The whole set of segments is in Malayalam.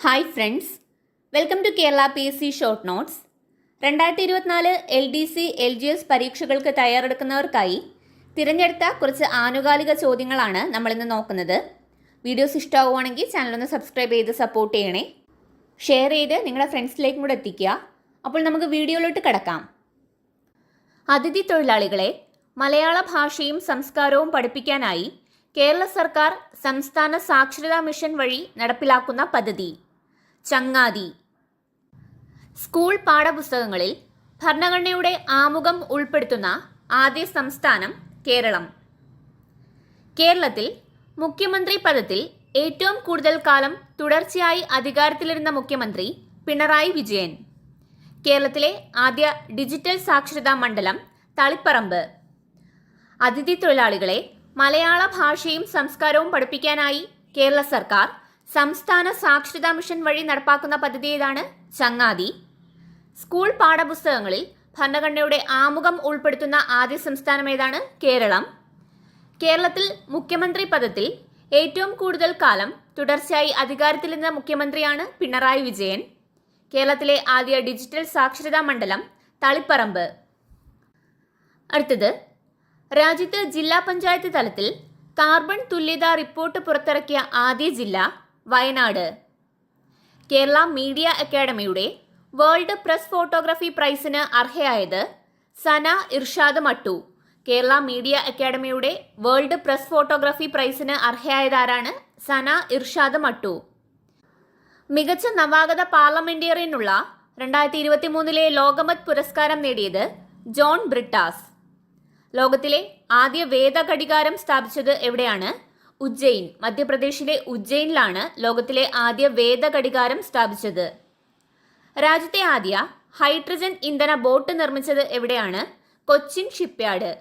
Hi friends welcome to Kerala P S C short notes രണ്ടായിരത്തി ഇരുപത്തിനാല് L D C L G S പരീക്ഷകൾക്ക് തയ്യാറെടുക്കുന്നവർക്കായി തിരഞ്ഞെടുത്ത കുറച്ച് ആനുകാലിക ചോദ്യങ്ങളാണ് നമ്മളിന്ന് നോക്കുന്നത്. വീഡിയോസ് ഇഷ്ടമാവുകയാണെങ്കിൽ ചാനലൊന്ന് സബ്സ്ക്രൈബ് ചെയ്ത് സപ്പോർട്ട് ചെയ്യണേ. ഷെയർ ചെയ്ത് നിങ്ങളുടെ ഫ്രണ്ട്സിലേക്കും കൂടെ എത്തിക്കുക. അപ്പോൾ നമുക്ക് വീഡിയോയിലോട്ട് കിടക്കാം. അതിഥി തൊഴിലാളികളെ മലയാള ഭാഷയും സംസ്കാരവും പഠിപ്പിക്കാനായി കേരള സർക്കാർ സംസ്ഥാന സാക്ഷരതാ മിഷൻ വഴി നടപ്പിലാക്കുന്ന പദ്ധതി. ചങ്ങാതി. സ്കൂൾ പാഠപുസ്തകങ്ങളിൽ ഭരണഘടനയുടെ ആമുഖം ഉൾപ്പെടുത്തുന്ന ആദ്യ സംസ്ഥാനം കേരളം. കേരളത്തിൽ മുഖ്യമന്ത്രി പദത്തിൽ ഏറ്റവും കൂടുതൽ കാലം തുടർച്ചയായി അധികാരത്തിലിരുന്ന മുഖ്യമന്ത്രി പിണറായി വിജയൻ. കേരളത്തിലെ ആദ്യ ഡിജിറ്റൽ സാക്ഷരതാ മണ്ഡലം തളിപ്പറമ്പ്. അതിഥി തൊഴിലാളികളെ മലയാള ഭാഷയും സംസ്കാരവും പഠിപ്പിക്കാനായി കേരള സർക്കാർ സംസ്ഥാന സാക്ഷരതാ മിഷൻ വഴി നടപ്പാക്കുന്ന പദ്ധതി ഏതാണ്? ചങ്ങാതി. സ്കൂൾ പാഠപുസ്തകങ്ങളിൽ ഭരണഘടനയുടെ ആമുഖം ഉൾപ്പെടുത്തുന്ന ആദ്യ സംസ്ഥാനം ഏതാണ്? കേരളം. കേരളത്തിൽ മുഖ്യമന്ത്രി പദത്തിൽ ഏറ്റവും കൂടുതൽ കാലം തുടർച്ചയായി അധികാരത്തിലിരുന്ന മുഖ്യമന്ത്രിയാണ് പിണറായി വിജയൻ. കേരളത്തിലെ ആദ്യ ഡിജിറ്റൽ സാക്ഷരതാ മണ്ഡലം തളിപ്പറമ്പ്. അടുത്തത് രാജ്യത്ത് ജില്ലാ പഞ്ചായത്ത് തലത്തിൽ കാർബൺ തുല്യതാ റിപ്പോർട്ട് പുറത്തിറക്കിയ ആദ്യ ജില്ല വയനാട്. കേരള മീഡിയ അക്കാദമിയുടെ വേൾഡ് പ്രസ് ഫോട്ടോഗ്രാഫി പ്രൈസിന് അർഹയായത് സന ഇർഷാദ് മട്ടു. കേരള മീഡിയ അക്കാദമിയുടെ വേൾഡ് പ്രസ് ഫോട്ടോഗ്രാഫി പ്രൈസിന് അർഹയായതാരാണ് സന ഇർഷാദ് മട്ടു. മികച്ച നവാഗത പാർലമെന്റേറിയനുള്ള രണ്ടായിരത്തി ഇരുപത്തി മൂന്നിലെ ലോകമത് പുരസ്കാരം നേടിയത് ജോൺ ബ്രിട്ടാസ്. ലോകത്തിലെ ആദ്യ വേദഘടികാരം സ്ഥാപിച്ചത് എവിടെയാണ്? ഉജ്ജയിൻ മധ്യപ്രദേശിലെ ഉജ്ജയിനിലാണ് ലോകത്തിലെ ആദ്യ വേദഘടികാരം സ്ഥാപിച്ചത്. രാജ്യത്തെ ആദ്യ ഹൈഡ്രജൻ ഇന്ധന ബോട്ട് നിർമ്മിച്ചത് എവിടെയാണ്? കൊച്ചിൻ ഷിപ്പ്യാർഡ്.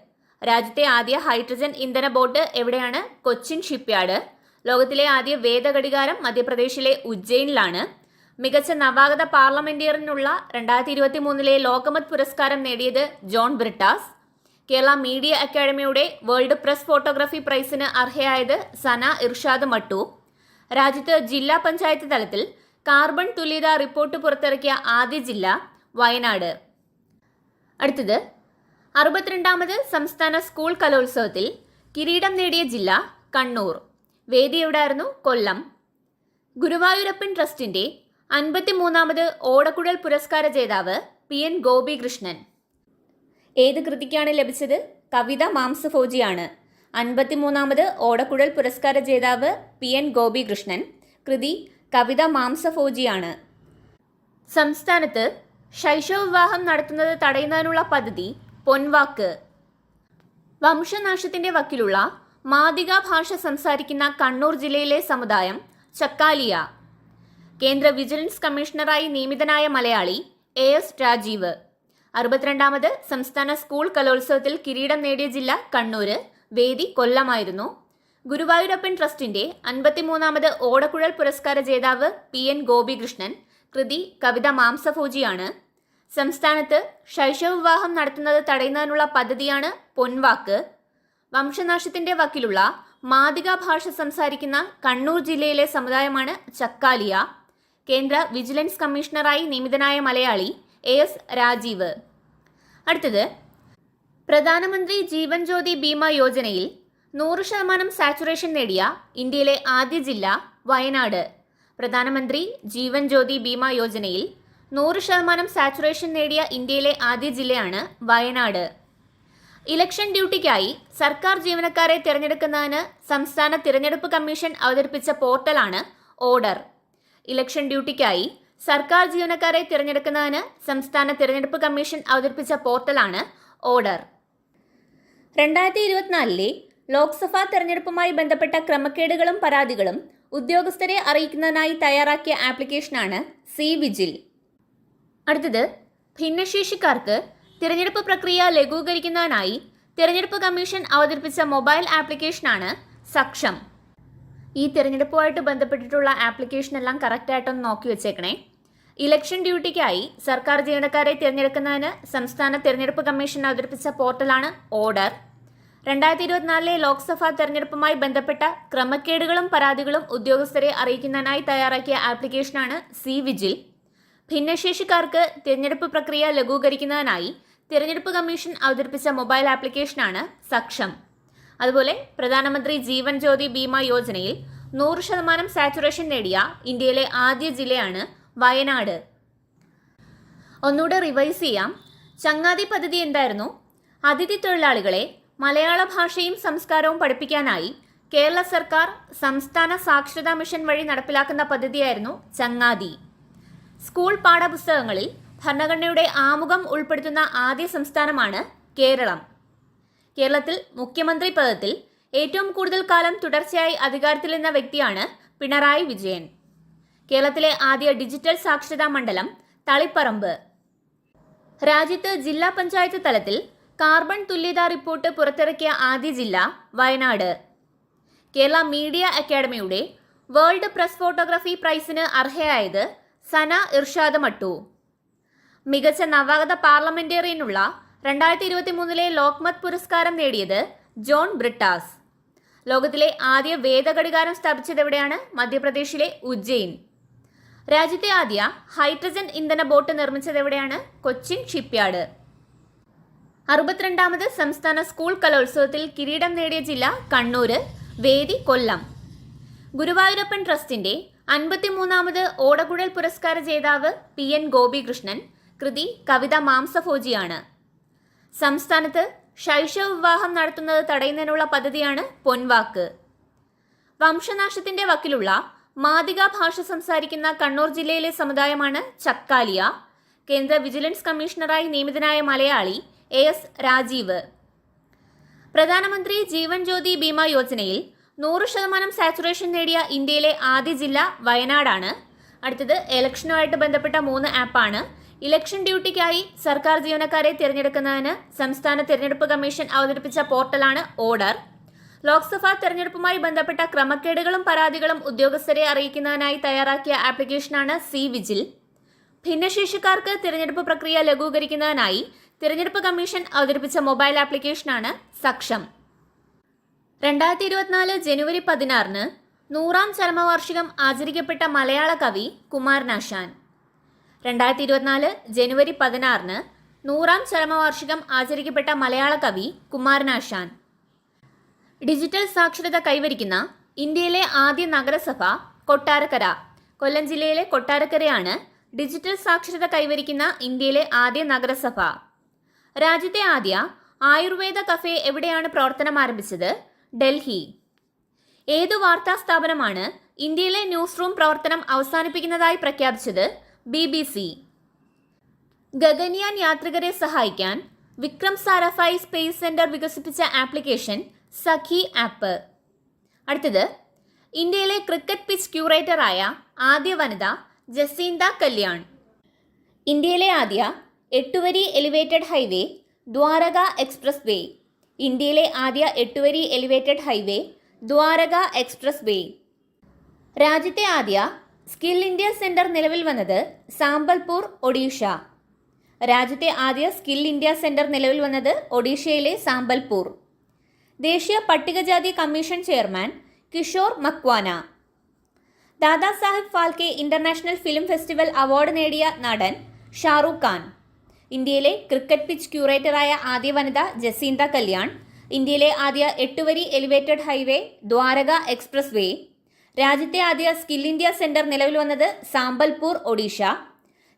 രാജ്യത്തെ ആദ്യ ഹൈഡ്രജൻ ഇന്ധന ബോട്ട് എവിടെയാണ്? കൊച്ചിൻ ഷിപ്പ്യാർഡ്. ലോകത്തിലെ ആദ്യ വേദഘടികാരം മധ്യപ്രദേശിലെ ഉജ്ജയിനിലാണ്. മികച്ച നവാഗത പാർലമെന്റേറിയനുള്ള രണ്ടായിരത്തി ഇരുപത്തി മൂന്നിലെ ലോകമത് പുരസ്കാരം നേടിയത് ജോൺ ബ്രിട്ടാസ്. കേരള മീഡിയ അക്കാദമിയുടെ വേൾഡ് പ്രസ് ഫോട്ടോഗ്രാഫി പ്രൈസിന് അർഹയായത് സന ഇർഷാദ് മട്ടു. രാജ്യത്ത് ജില്ലാ പഞ്ചായത്ത് തലത്തിൽ കാർബൺ തുല്യത റിപ്പോർട്ട് പുറത്തിറക്കിയ ആദ്യ ജില്ല വയനാട്. അടുത്തത് അറുപത്തിരണ്ടാമത് സംസ്ഥാന സ്കൂൾ കലോത്സവത്തിൽ കിരീടം നേടിയ ജില്ല കണ്ണൂർ. വേദി എവിടെയായിരുന്നു കൊല്ലം. ഗുരുവായൂരപ്പൻ ട്രസ്റ്റിന്റെ അൻപത്തിമൂന്നാമത് ഓടക്കുഴൽ പുരസ്കാര ജേതാവ് പി എൻ ഗോപികൃഷ്ണൻ. ഏത് കൃതിക്കാണ് ലഭിച്ചത്? കവിത മാംസഭോജിയാണ്. അൻപത്തിമൂന്നാമത് ഓടക്കുഴൽ പുരസ്കാര ജേതാവ് പി എൻ ഗോപികൃഷ്ണൻ. കൃതി കവിത മാംസഭോജിയാണ്. സംസ്ഥാനത്ത് ശൈശവ വിവാഹം നടത്തുന്നത് തടയുന്നതിനുള്ള പദ്ധതി പൊൻവാക്ക്. വംശനാശത്തിന്റെ വക്കിലുള്ള മാതിക ഭാഷ സംസാരിക്കുന്ന കണ്ണൂർ ജില്ലയിലെ സമുദായം ചക്കാലിയ. കേന്ദ്ര വിജിലൻസ് കമ്മീഷണറായി നിയമിതനായ മലയാളി എ എസ് രാജീവ്. അറുപത്തിരണ്ടാമത് സംസ്ഥാന സ്കൂൾ കലോത്സവത്തിൽ കിരീടം നേടിയ ജില്ല കണ്ണൂര്. വേദി കൊല്ലമായിരുന്നു. ഗുരുവായൂരപ്പൻ ട്രസ്റ്റിന്റെ അൻപത്തിമൂന്നാമത് ഓടക്കുഴൽ പുരസ്കാര ജേതാവ് പി എൻ ഗോപികൃഷ്ണൻ കൃതി കവിത മാംസഭോജിയാണ്. സംസ്ഥാനത്ത് ശൈശവ വിവാഹം നടത്തുന്നത് തടയുന്നതിനുള്ള പദ്ധതിയാണ് പൊൻവാക്ക്. വംശനാശത്തിന്റെ വക്കിലുള്ള മാതിക ഭാഷ സംസാരിക്കുന്ന കണ്ണൂർ ജില്ലയിലെ സമുദായമാണ് ചക്കാലിയ. കേന്ദ്ര വിജിലൻസ് കമ്മീഷണറായി നിയമിതനായ മലയാളി എ എസ് രാജീവ്. അടുത്തത്. പ്രധാനമന്ത്രി ജീവൻ ജ്യോതി ബീമ യോജനയിൽ നൂറ് ശതമാനം സാച്ചുറേഷൻ നേടിയ ഇന്ത്യയിലെ ആദ്യ ജില്ല വയനാട്. പ്രധാനമന്ത്രി ജീവൻ ജ്യോതി ബീമ യോജനയിൽ നൂറ് ശതമാനം സാച്ചുറേഷൻ നേടിയ ഇന്ത്യയിലെ ആദ്യ ജില്ലയാണ് വയനാട്. ഇലക്ഷൻ ഡ്യൂട്ടിക്കായി സർക്കാർ ജീവനക്കാരെ തിരഞ്ഞെടുക്കുന്നതിന് സംസ്ഥാന തിരഞ്ഞെടുപ്പ് കമ്മീഷൻ അവതരിപ്പിച്ച പോർട്ടലാണ് ഓർഡർ. ഇലക്ഷൻ ഡ്യൂട്ടിക്കായി സർക്കാർ ജീവനക്കാരെ തിരഞ്ഞെടുക്കുന്നതിന് സംസ്ഥാന തിരഞ്ഞെടുപ്പ് കമ്മീഷൻ അവതരിപ്പിച്ച പോർട്ടലാണ് ഓർഡർ. രണ്ടായിരത്തി ഇരുപത്തിനാലിലെ ലോക്സഭാ തെരഞ്ഞെടുപ്പുമായി ബന്ധപ്പെട്ട ക്രമക്കേടുകളും പരാതികളും ഉദ്യോഗസ്ഥരെ അറിയിക്കുന്നതിനായി തയ്യാറാക്കിയ ആപ്ലിക്കേഷനാണ് സി വിജിൽ. അടുത്തത് ഭിന്നശേഷിക്കാർക്ക് തിരഞ്ഞെടുപ്പ് പ്രക്രിയ ലഘൂകരിക്കുന്നതിനായി തിരഞ്ഞെടുപ്പ് കമ്മീഷൻ അവതരിപ്പിച്ച മൊബൈൽ ആപ്ലിക്കേഷനാണ് സക്ഷം. ഈ തിരഞ്ഞെടുപ്പുമായിട്ട് ബന്ധപ്പെട്ടിട്ടുള്ള ആപ്ലിക്കേഷൻ എല്ലാം കറക്റ്റായിട്ടൊന്ന് നോക്കി വെച്ചേക്കണേ. ഇലക്ഷൻ ഡ്യൂട്ടിക്കായി സർക്കാർ ജീവനക്കാരെ തിരഞ്ഞെടുക്കുന്നതിന് സംസ്ഥാന തിരഞ്ഞെടുപ്പ് കമ്മീഷൻ അവതരിപ്പിച്ച പോർട്ടലാണ് ഓർഡർ രണ്ടായിരത്തി ഇരുപത്തിനാലിലെ ലോക്സഭാ തെരഞ്ഞെടുപ്പുമായി ബന്ധപ്പെട്ട ക്രമക്കേടുകളും പരാതികളും ഉദ്യോഗസ്ഥരെ അറിയിക്കുന്നതിനായി തയ്യാറാക്കിയ ആപ്ലിക്കേഷനാണ് സി വിജിൽ ഭിന്നശേഷിക്കാർക്ക് തിരഞ്ഞെടുപ്പ് പ്രക്രിയ ലഘൂകരിക്കുന്നതിനായി തിരഞ്ഞെടുപ്പ് കമ്മീഷൻ അവതരിപ്പിച്ച മൊബൈൽ ആപ്ലിക്കേഷനാണ് സക്ഷം. അതുപോലെ പ്രധാനമന്ത്രി ജീവൻ ജ്യോതി ബീമ യോജനയിൽ നൂറ് ശതമാനം സാച്ചുറേഷൻ നേടിയ ഇന്ത്യയിലെ ആദ്യ ജില്ലയാണ് വയനാട്. ഒന്നുകൂടെ റിവൈസ് ചെയ്യാം. ചങ്ങാതി പദ്ധതി എന്തായിരുന്നു? അതിഥി തൊഴിലാളികളെ മലയാള ഭാഷയും സംസ്കാരവും പഠിപ്പിക്കാനായി കേരള സർക്കാർ സംസ്ഥാന സാക്ഷരതാ മിഷൻ വഴി നടപ്പിലാക്കുന്ന പദ്ധതിയായിരുന്നു ചങ്ങാതി. സ്കൂൾ പാഠപുസ്തകങ്ങളിൽ ഭരണഘടനയുടെ ആമുഖം ഉൾപ്പെടുത്തുന്ന ആദ്യ സംസ്ഥാനമാണ് കേരളം. കേരളത്തിൽ മുഖ്യമന്ത്രി പദത്തിൽ ഏറ്റവും കൂടുതൽ കാലം തുടർച്ചയായി അധികാരത്തിലിരുന്ന വ്യക്തിയാണ് പിണറായി വിജയൻ. കേരളത്തിലെ ആദ്യ ഡിജിറ്റൽ സാക്ഷരതാ മണ്ഡലം തളിപ്പറമ്പ്. രാജ്യത്ത് ജില്ലാ പഞ്ചായത്ത് തലത്തിൽ കാർബൺ തുല്യതാ റിപ്പോർട്ട് പുറത്തിറക്കിയ ആദ്യ ജില്ല വയനാട്. കേരള മീഡിയ അക്കാദമിയുടെ വേൾഡ് പ്രസ് ഫോട്ടോഗ്രാഫി പ്രൈസിന് അർഹയായത് സന ഇർഷാദ് മട്ടു. മികച്ച നവാഗത പാർലമെന്റേറിയനുള്ള രണ്ടായിരത്തി ഇരുപത്തി മൂന്നിലെ ലോക്മത് പുരസ്കാരം നേടിയത് ജോൺ ബ്രിട്ടാസ്. ലോകത്തിലെ ആദ്യ വേദഘടികാരം സ്ഥാപിച്ചത് എവിടെയാണ് മധ്യപ്രദേശിലെ ഉജ്ജയിൻ. രാജ്യത്തെ ആദ്യ ഹൈഡ്രജൻ ഇന്ധന ബോട്ട് നിർമ്മിച്ചത് എവിടെയാണ് കൊച്ചിൻ ഷിപ്പ്യാർഡ്. അറുപത്തിരണ്ടാമത് സംസ്ഥാന സ്കൂൾ കലോത്സവത്തിൽ കിരീടം നേടിയ ജില്ല കണ്ണൂര് വേദി കൊല്ലം. ഗുരുവായൂരപ്പൻ ട്രസ്റ്റിന്റെ അൻപത്തിമൂന്നാമത് ഓടകുഴൽ പുരസ്കാര ജേതാവ് പി എൻ ഗോപികൃഷ്ണൻ കൃതി കവിത മാംസഭോജിയാണ്. സംസ്ഥാനത്ത് ശൈശവ വിവാഹം നടത്തുന്നത് തടയുന്നതിനുള്ള പദ്ധതിയാണ് പൊൻവാക്ക്. വംശനാശത്തിന്റെ വക്കിലുള്ള മാതിക ഭാഷ സംസാരിക്കുന്ന കണ്ണൂർ ജില്ലയിലെ സമുദായമാണ് ചക്കാലിയ. കേന്ദ്ര വിജിലൻസ് കമ്മീഷണറായി നിയമിതനായ മലയാളി എ എസ് രാജീവ്. പ്രധാനമന്ത്രി ജീവൻ ജ്യോതി ബീമ യോജനയിൽ നൂറ് ശതമാനം സാച്ചുറേഷൻ നേടിയ ഇന്ത്യയിലെ ആദ്യ ജില്ല വയനാടാണ്. അടുത്തത് ഇലക്ഷനുമായിട്ട് ബന്ധപ്പെട്ട മൂന്ന് ആപ്പാണ് ഇലക്ഷൻ ഡ്യൂട്ടിക്കായി സർക്കാർ ജീവനക്കാരെ തിരഞ്ഞെടുക്കുന്നതിന് സംസ്ഥാന തിരഞ്ഞെടുപ്പ് കമ്മീഷൻ അവതരിപ്പിച്ച പോർട്ടലാണ് ഓർഡർ. ലോക്സഭാ തെരഞ്ഞെടുപ്പുമായി ബന്ധപ്പെട്ട ക്രമക്കേടുകളും പരാതികളും ഉദ്യോഗസ്ഥരെ അറിയിക്കുന്നതിനായി തയ്യാറാക്കിയ ആപ്ലിക്കേഷനാണ് സി വിജിൽ. ഭിന്നശേഷിക്കാർക്ക് തിരഞ്ഞെടുപ്പ് പ്രക്രിയ ലഘൂകരിക്കുന്നതിനായി തിരഞ്ഞെടുപ്പ് കമ്മീഷൻ അവതരിപ്പിച്ച മൊബൈൽ ആപ്ലിക്കേഷനാണ് സക്ഷം. രണ്ടായിരത്തി ഇരുപത്തിനാല് ജനുവരി പതിനാറിന് നൂറാം ചരമവാർഷികം ആചരിക്കപ്പെട്ട മലയാള കവി കുമാരനാശാൻ. രണ്ടായിരത്തി ഇരുപത്തിനാല് ജനുവരി പതിനാറിന് നൂറാം ചരമവാർഷികം ആചരിക്കപ്പെട്ട മലയാള കവി കുമാരനാശാൻ. ഡിജിറ്റൽ സാക്ഷരത കൈവരിക്കുന്ന ഇന്ത്യയിലെ ആദ്യ നഗരസഭ കൊട്ടാരക്കര. കൊല്ലം ജില്ലയിലെ കൊട്ടാരക്കരയാണ് ഡിജിറ്റൽ സാക്ഷരത കൈവരിക്കുന്ന ഇന്ത്യയിലെ ആദ്യ നഗരസഭ. രാജ്യത്തെ ആദ്യ ആയുർവേദ കഫേ എവിടെയാണ് പ്രവർത്തനം ആരംഭിച്ചത്? ഡൽഹി. ഏതു വാർത്താ സ്ഥാപനമാണ് ഇന്ത്യയിലെ ന്യൂസ് റൂം പ്രവർത്തനം അവസാനിപ്പിക്കുന്നതായി പ്രഖ്യാപിച്ചത്? B B C. ഗഗൻയാൻ യാത്രികരെ സഹായിക്കാൻ വിക്രം സാരാഫായി സ്പേസ് സെന്റർ വികസിപ്പിച്ച ആപ്ലിക്കേഷൻ സഖി ആപ്പ്. അടുത്തത് ഇന്ത്യയിലെ ക്രിക്കറ്റ് പിച്ച് ക്യൂറേറ്ററായ ആദ്യ വനിത ജസീന്ത കല്യാൺ. ഇന്ത്യയിലെ ആദ്യ എട്ടുവരി എലിവേറ്റഡ് ഹൈവേ ദ്വാരക എക്സ്പ്രസ് വേ. ഇന്ത്യയിലെ ആദ്യ എട്ടുവരി എലിവേറ്റഡ് ഹൈവേ ദ്വാരക എക്സ്പ്രസ് വേ. രാജ്യത്തെ ആദ്യ സ്കിൽ ഇന്ത്യ സെന്റർ നിലവിൽ വന്നത് സാമ്പൽപൂർ ഒഡീഷ. രാജ്യത്തെ ആദ്യ സ്കിൽ ഇന്ത്യ സെന്റർ നിലവിൽ വന്നത് ഒഡീഷയിലെ സാമ്പൽപൂർ. ദേശീയ പട്ടികജാതി commission chairman Kishore Makwana. Dadasaheb Phalke international film festival award നേടിയ നടൻ ഷാറൂഖ് ഖാൻ. ഇന്ത്യയിലെ ക്രിക്കറ്റ് പിച്ച് ക്യൂറേറ്ററായ ആദ്യ വനിത ജസീന്ത കല്യാൺ. ഇന്ത്യയിലെ ആദ്യ എട്ടുവരി എലിവേറ്റഡ് ഹൈവേ ദ്വാരക എക്സ്പ്രസ് വേ രാജ്യത്തെ ആദ്യ സ്കിൽ ഇന്ത്യ സെന്റർ നിലവിൽ വന്നത് സാമ്പൽപൂർ ഒഡീഷ.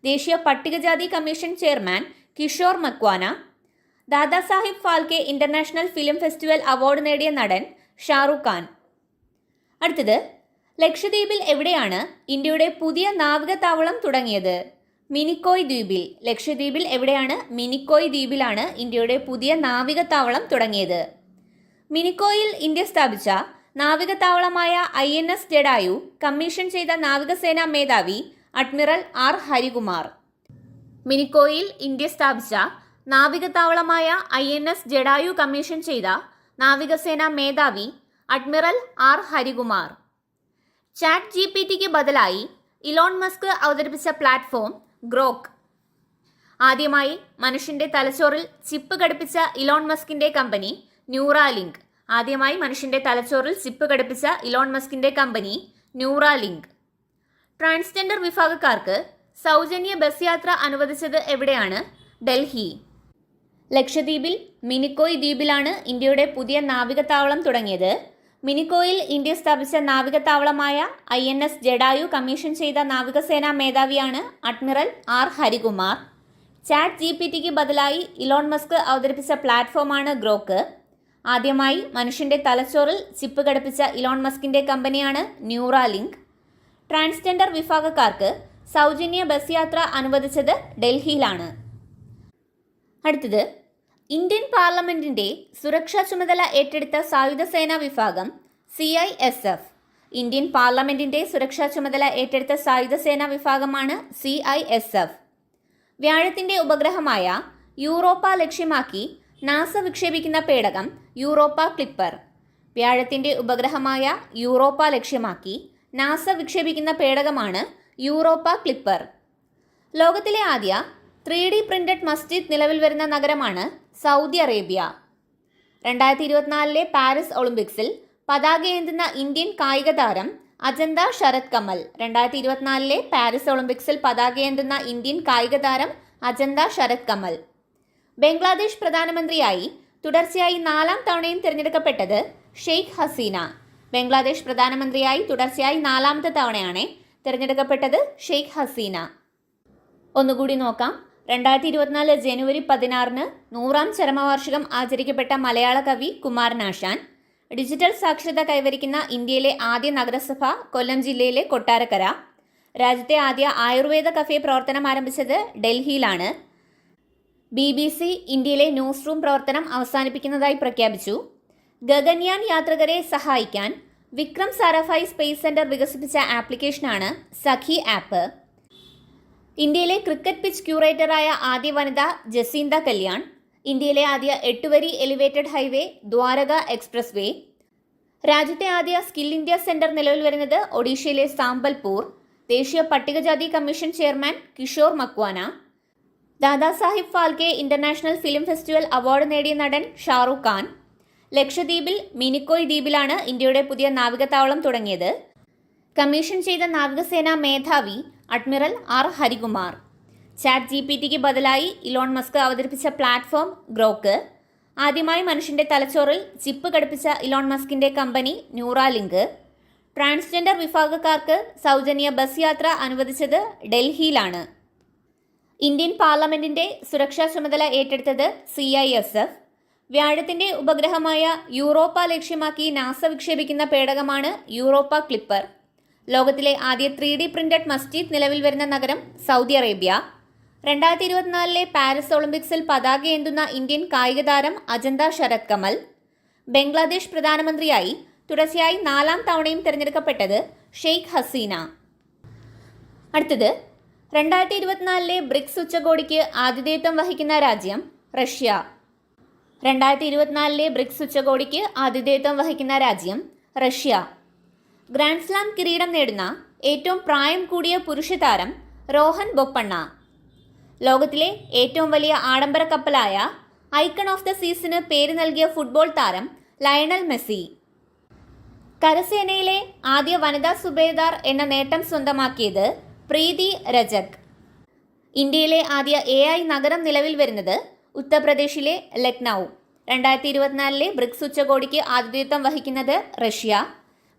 ദേശീയ പട്ടികജാതി commission chairman Kishore Makwana. Dadasaheb Phalke international film festival award നേടിയ നടൻ ഷാറുഖ് ഖാൻ. അടുത്തത് ലക്ഷദ്വീപിൽ എവിടെയാണ് ഇന്ത്യയുടെ പുതിയ നാവിക താവളം തുടങ്ങിയത്? മിനിക്കോയ് ദ്വീപിൽ. ലക്ഷദ്വീപിൽ എവിടെയാണ് മിനിക്കോയ് ദ്വീപിലാണ് ഇന്ത്യയുടെ പുതിയ നാവിക താവളം തുടങ്ങിയത്? മിനിക്കോയിൽ ഇന്ത്യ സ്ഥാപിച്ച നാവികത്താവളമായ I N S Jatayu commission ചെയ്ത നാവികസേനാ മേധാവി അഡ്മിറൽ ആർ ഹരികുമാർ. മിനിക്കോയിൽ ഇന്ത്യ സ്ഥാപിച്ച നാവികത്താവളമായ I N S Jatayu commission ചെയ്ത നാവികസേനാ മേധാവി admiral R Harikumar. Chat G P tick ബദലായി ഇലോൺ മസ്ക് അവതരിപ്പിച്ച പ്ലാറ്റ്ഫോം ഗ്രോക്ക്. ആദ്യമായി മനുഷ്യന്റെ തലച്ചോറിൽ ചിപ്പ് ഘടിപ്പിച്ച ഇലോൺ മസ്കിന്റെ കമ്പനി ന്യൂറാലിങ്ക്. ആദ്യമായി മനുഷ്യന്റെ തലച്ചോറിൽ ചിപ്പ് ഘടിപ്പിച്ച ഇലോൺ മസ്കിന്റെ കമ്പനി ന്യൂറാലിങ്ക്. ട്രാൻസ്ജെൻഡർ വിഭാഗക്കാർക്ക് സൗജന്യ ബസ് യാത്ര അനുവദിച്ചത് എവിടെയാണ്? ഡൽഹി. ലക്ഷദ്വീപിൽ മിനിക്കോയ് ദ്വീപിലാണ് ഇന്ത്യയുടെ പുതിയ നാവികത്താവളം തുടങ്ങിയത്. മിനിക്കോയിൽ ഇന്ത്യ സ്ഥാപിച്ച നാവികത്താവളമായ I N S Jatayu commission ചെയ്ത നാവികസേനാ മേധാവിയാണ് admiral R. Harikumar. Chat G P tick ബദലായി ഇലോൺ മസ്ക് അവതരിപ്പിച്ച പ്ലാറ്റ്ഫോമാണ് ഗ്രോക്ക്. ആദ്യമായി മനുഷ്യന്റെ തലച്ചോറിൽ ചിപ്പ് ഘടിപ്പിച്ച ഇലോൺ മസ്കിന്റെ കമ്പനിയാണ് ന്യൂറാലിങ്ക്. ട്രാൻസ്ജെൻഡർ വിഭാഗക്കാർക്ക് സൗജന്യ ബസ് യാത്ര അനുവദിച്ചത് ഡൽഹിയിലാണ്. അടുത്തത് ഇന്ത്യൻ പാർലമെന്റിന്റെ സുരക്ഷാ ചുമതല ഏറ്റെടുത്ത സായുധ സേനാ വിഭാഗം C I S F. Indian പാർലമെന്റിന്റെ സുരക്ഷാ ചുമതല ഏറ്റെടുത്ത സായുധ സേനാ വിഭാഗമാണ് സി ഐ എസ് എഫ്. വ്യാഴത്തിന്റെ ഉപഗ്രഹമായ യൂറോപ്പ ലക്ഷ്യമാക്കി നാസ വിക്ഷേപിക്കുന്ന പേടകം യൂറോപ്പ ക്ലിപ്പർ. വ്യാഴത്തിന്റെ ഉപഗ്രഹമായ യൂറോപ്പ ലക്ഷ്യമാക്കി നാസ വിക്ഷേപിക്കുന്ന പേടകമാണ് യൂറോപ്പ ക്ലിപ്പർ. ലോകത്തിലെ ആദ്യ ത്രീ ഡി പ്രിന്റഡ് മസ്ജിദ് നിലവിൽ വരുന്ന നഗരമാണ് സൗദി അറേബ്യ. രണ്ടായിരത്തി ഇരുപത്തിനാലിലെ പാരീസ് ഒളിമ്പിക്സിൽ പതാകയേന്തുന്ന ഇന്ത്യൻ കായിക താരം അജന്ത ശരത് കമൽ രണ്ടായിരത്തി ഇരുപത്തിനാലിലെ പാരീസ് ഒളിമ്പിക്സിൽ പതാകയേന്തുന്ന ഇന്ത്യൻ കായിക താരം അജന്ത ശരത് കമൽ. ബംഗ്ലാദേശ് പ്രധാനമന്ത്രിയായി തുടർച്ചയായി നാലാം തവണയും തിരഞ്ഞെടുക്കപ്പെട്ടത് ഷെയ്ഖ് ഹസീന. ബംഗ്ലാദേശ് പ്രധാനമന്ത്രിയായി തുടർച്ചയായി നാലാമത്തെ തവണയാണ് തിരഞ്ഞെടുക്കപ്പെട്ടത് ഷെയ്ഖ് ഹസീന. ഒന്നുകൂടി നോക്കാം. രണ്ടായിരത്തി ഇരുപത്തിനാല് ജനുവരി പതിനാറിന് നൂറാം ചരമവാർഷികം ആചരിക്കപ്പെട്ട മലയാള കവി കുമാരനാശാൻ ഡിജിറ്റൽ സാക്ഷരത കൈവരിക്കുന്ന ഇന്ത്യയിലെ ആദ്യ നഗരസഭ കൊല്ലം ജില്ലയിലെ കൊട്ടാരക്കര രാജ്യത്തെ ആദ്യ ആയുർവേദ കഫേ പ്രവർത്തനം ആരംഭിച്ചത് ഡൽഹിയിലാണ്. ബി ബി സി ഇന്ത്യയിലെ ന്യൂസ് റൂം പ്രവർത്തനം അവസാനിപ്പിക്കുന്നതായി പ്രഖ്യാപിച്ചു. ഗഗൻയാൻ യാത്രികരെ സഹായിക്കാൻ വിക്രം സാരാഫായി സ്പേസ് സെന്റർ വികസിപ്പിച്ച ആപ്ലിക്കേഷനാണ് സഖി ആപ്പ്. ഇന്ത്യയിലെ ക്രിക്കറ്റ് പിച്ച് ക്യൂറേറ്ററായ ആദ്യ വനിത ജസീന്ത കല്യാൺ ഇന്ത്യയിലെ ആദ്യ എട്ടുവരി എലിവേറ്റഡ് ഹൈവേ ദ്വാരക എക്സ്പ്രസ് വേ രാജ്യത്തെ ആദ്യ സ്കിൽ ഇന്ത്യ സെന്റർ നിലവിൽ വരുന്നത് ഒഡീഷയിലെ സാമ്പൽപൂർ ദേശീയ പട്ടികജാതി commission chairman Kishore Makwana Dadasaheb Phalke international film festival award നേടിയ നടൻ ഷാറൂഖ് ഖാൻ. ലക്ഷദ്വീപിൽ മിനിക്കോയ് ദ്വീപിലാണ് ഇന്ത്യയുടെ പുതിയ നാവികത്താവളം തുടങ്ങിയത്. കമ്മീഷൻ ചെയ്ത നാവികസേനാ മേധാവി admiral R Harikumar. Chat G P tick ബദലായി ഇലോൺ മസ്ക് അവതരിപ്പിച്ച പ്ലാറ്റ്ഫോം ഗ്രോക്ക്. ആദ്യമായി മനുഷ്യന്റെ തലച്ചോറിൽ ചിപ്പ് ഘടിപ്പിച്ച ഇലോൺ മസ്കിന്റെ കമ്പനി ന്യൂറാലിങ്ക്. ട്രാൻസ്ജെൻഡർ വിഭാഗക്കാർക്ക് സൗജന്യ ബസ് യാത്ര അനുവദിച്ചത് ഡൽഹിയിലാണ്. ഇന്ത്യൻ പാർലമെന്റിന്റെ സുരക്ഷാ ചുമതല ഏറ്റെടുത്തത് സി ഐ എസ് എഫ് വ്യാഴത്തിന്റെ ഉപഗ്രഹമായ യൂറോപ്പ ലക്ഷ്യമാക്കി നാസ വിക്ഷേപിക്കുന്ന പേടകമാണ് യൂറോപ്പ ക്ലിപ്പർ. ലോകത്തിലെ ആദ്യ ത്രീ ഡി പ്രിന്റഡ് മസ്ജിദ് നിലവിൽ വരുന്ന നഗരം സൗദി അറേബ്യ. രണ്ടായിരത്തി ഇരുപത്തിനാലിലെ പാരീസ് ഒളിമ്പിക്സിൽ പതാക ഏന്തുന്ന ഇന്ത്യൻ കായിക താരം അജന്ത ശരത് കമൽ. ബംഗ്ലാദേശ് പ്രധാനമന്ത്രിയായി തുടർച്ചയായി നാലാം തവണയും തിരഞ്ഞെടുക്കപ്പെട്ടത് ഷെയ്ഖ് ഹസീന. അടുത്തത് രണ്ടായിരത്തി ഇരുപത്തിനാലിലെ ബ്രിക്സ് ഉച്ചകോടിക്ക് ആതിഥേയത്വം വഹിക്കുന്ന രാജ്യം റഷ്യ. രണ്ടായിരത്തി ഇരുപത്തിനാലിലെ ബ്രിക്സ് ഉച്ചകോടിക്ക് ആതിഥേയത്വം വഹിക്കുന്ന രാജ്യം റഷ്യ. ഗ്രാൻഡ് സ്ലാം കിരീടം നേടുന്ന ഏറ്റവും പ്രായം കൂടിയ പുരുഷ താരം രോഹൻ ബൊപ്പണ്ണ. ലോകത്തിലെ ഏറ്റവും വലിയ ആഡംബര കപ്പലായ ഐക്കൺ ഓഫ് ദ സീസിന് പേര് നൽകിയ ഫുട്ബോൾ താരം ലയണൽ മെസ്സി. കരസേനയിലെ ആദ്യ വനിതാ സുബേദാർ എന്ന നേട്ടം സ്വന്തമാക്കിയത് പ്രീതി രജക്. ഇന്ത്യയിലെ ആദ്യ എ ഐ നഗരം നിലവിൽ വരുന്നത് ഉത്തർപ്രദേശിലെ ലക്നൗ. രണ്ടായിരത്തി ഇരുപത്തിനാലിലെ ബ്രിക്സ് ഉച്ചകോടിക്ക് ആതിഥേയത്വം വഹിക്കുന്നത് റഷ്യ.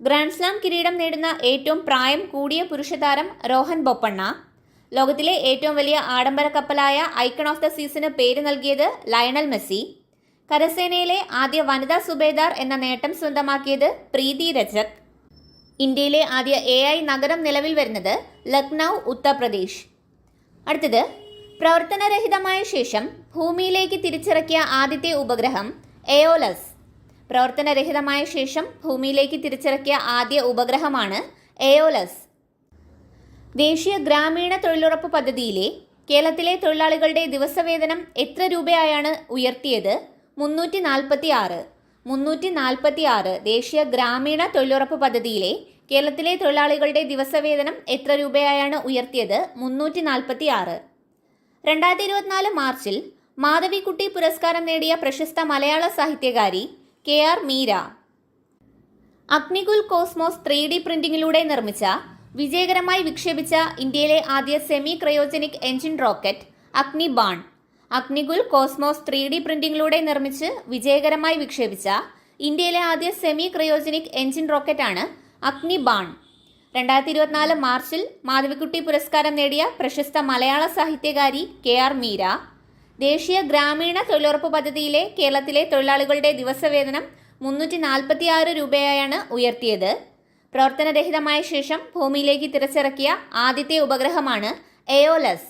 ഗ്രാൻഡ് സ്ലാം കിരീടം നേടുന്ന ഏറ്റവും പ്രായം കൂടിയ പുരുഷതാരം രോഹൻ ബൊപ്പണ്ണ. ലോകത്തിലെ ഏറ്റവും വലിയ ആഡംബര കപ്പലായ ഐക്കൺ ഓഫ് ദ സീസിന് പേര് നൽകിയത് ലയണൽ മെസ്സി. കരസേനയിലെ ആദ്യ വനിതാ സുബേദാർ എന്ന നേട്ടം സ്വന്തമാക്കിയത് പ്രീതി രജക്. ഇന്ത്യയിലെ ആദ്യ എ ഐ നഗരം നിലവിൽ വരുന്നത് ലക്നൗ ഉത്തർപ്രദേശ്. അടുത്തത് പ്രവർത്തനരഹിതമായ ശേഷം ഭൂമിയിലേക്ക് തിരിച്ചിറക്കിയ ആദ്യത്തെ ഉപഗ്രഹം എയോലസ്. പ്രവർത്തനരഹിതമായ ശേഷം ഭൂമിയിലേക്ക് തിരിച്ചിറക്കിയ ആദ്യ ഉപഗ്രഹമാണ് എയോലസ്. ദേശീയ ഗ്രാമീണ തൊഴിലുറപ്പ് പദ്ധതിയിലെ കേരളത്തിലെ തൊഴിലാളികളുടെ ദിവസവേതനം എത്ര രൂപയായാണ് ഉയർത്തിയത്? മുന്നൂറ്റി നാൽപ്പത്തി ആറ് മുന്നൂറ്റി നാൽപ്പത്തി ആറ് ദേശീയ ഗ്രാമീണ തൊഴിലുറപ്പ് പദ്ധതിയിലെ കേരളത്തിലെ തൊഴിലാളികളുടെ ദിവസവേതനം എത്ര രൂപയായാണ് ഉയർത്തിയത്? മുന്നൂറ്റി നാൽപ്പത്തി ആറ് രണ്ടായിരത്തി ഇരുപത്തിനാല് മാർച്ചിൽ മാധവിക്കുട്ടി പുരസ്കാരം നേടിയ പ്രശസ്ത മലയാള സാഹിത്യകാരി K R Meera. Agnikul cosmos three D പ്രിന്റിംഗിലൂടെ നിർമ്മിച്ച വിജയകരമായി വിക്ഷേപിച്ച ഇന്ത്യയിലെ ആദ്യ semi cryogenic engine rocket Agnibaan. Agnikul cosmos three D പ്രിന്റിംഗിലൂടെ നിർമ്മിച്ച് വിജയകരമായി വിക്ഷേപിച്ച ഇന്ത്യയിലെ ആദ്യ സെമി ക്രയോജനിക് എഞ്ചിൻ റോക്കറ്റാണ് അഗ്നി ബാൺ. രണ്ടായിരത്തി ഇരുപത്തിനാല് മാർച്ചിൽ മാധവിക്കുട്ടി പുരസ്കാരം നേടിയ പ്രശസ്ത മലയാള സാഹിത്യകാരി കെ ആർ മീര ദേശീയ ഗ്രാമീണ തൊഴിലുറപ്പ് പദ്ധതിയിലെ കേരളത്തിലെ തൊഴിലാളികളുടെ ദിവസവേതനം മുന്നൂറ്റി നാൽപ്പത്തി ആറ് രൂപയായാണ് ഉയർത്തിയത്. പ്രവർത്തനരഹിതമായ ശേഷം ഭൂമിയിലേക്ക് തിരിച്ചിറക്കിയ ആദ്യത്തെ ഉപഗ്രഹമാണ് എയോലസ്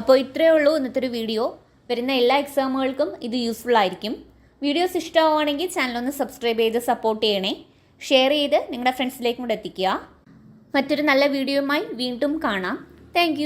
അപ്പോൾ ഇത്രയേ ഉള്ളൂ ഇന്നത്തെ ഒരു വീഡിയോ. വരുന്ന എല്ലാ എക്സാമുകൾക്കും ഇത് യൂസ്ഫുൾ ആയിരിക്കും. വീഡിയോസ് ഇഷ്ടമാവുകയാണെങ്കിൽ ചാനലൊന്ന് സബ്സ്ക്രൈബ് ചെയ്ത് സപ്പോർട്ട് ചെയ്യണേ. ഷെയർ ചെയ്ത് നിങ്ങളുടെ ഫ്രണ്ട്സിലേക്കും കൂടെ എത്തിക്കുക. മറ്റൊരു നല്ല വീഡിയോയുമായി വീണ്ടും കാണാം. താങ്ക്